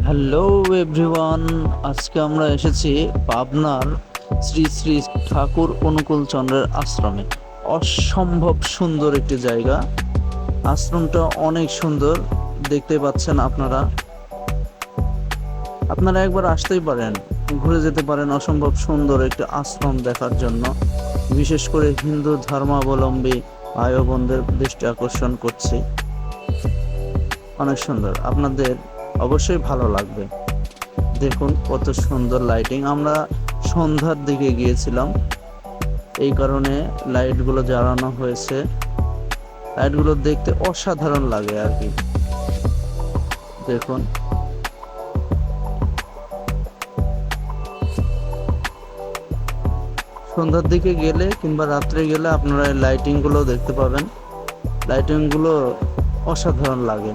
Hello everyone আজকে আমরা এসেছি পাবনার শ্রী শ্রী ঠাকুর অনুকূল চন্দ্রের আশ্রমে। অসম্ভব সুন্দর একটি জায়গা। আশ্রমটা অনেক সুন্দর। দেখতে পাচ্ছেন আপনারা। আপনারা একবার আসতেই পারেন, ঘুরে যেতে পারেন অসম্ভব সুন্দর একটি আশ্রম দেখার জন্য। বিশেষ করে হিন্দু ধর্মাবলম্বী ভাই বোনদের দৃষ্টি আকর্ষণ করছি। অনেক সুন্দর। আপনাদের অবশ্যই ভালো লাগবে। দেখুন, কত সুন্দর লাইটিং আমরা সন্ধ্যার দিকে গিয়েছিলাম। এই কারণে লাইটগুলো জ্বালানো হয়েছে। লাইটগুলো দেখতে অসাধারণ লাগে আর কি। দেখুন। সন্ধ্যার দিকে গেলে কিংবা রাত্রে গেলে আপনারা লাইটিংগুলো দেখতে পাবেন। লাইটিংগুলো অসাধারণ লাগে।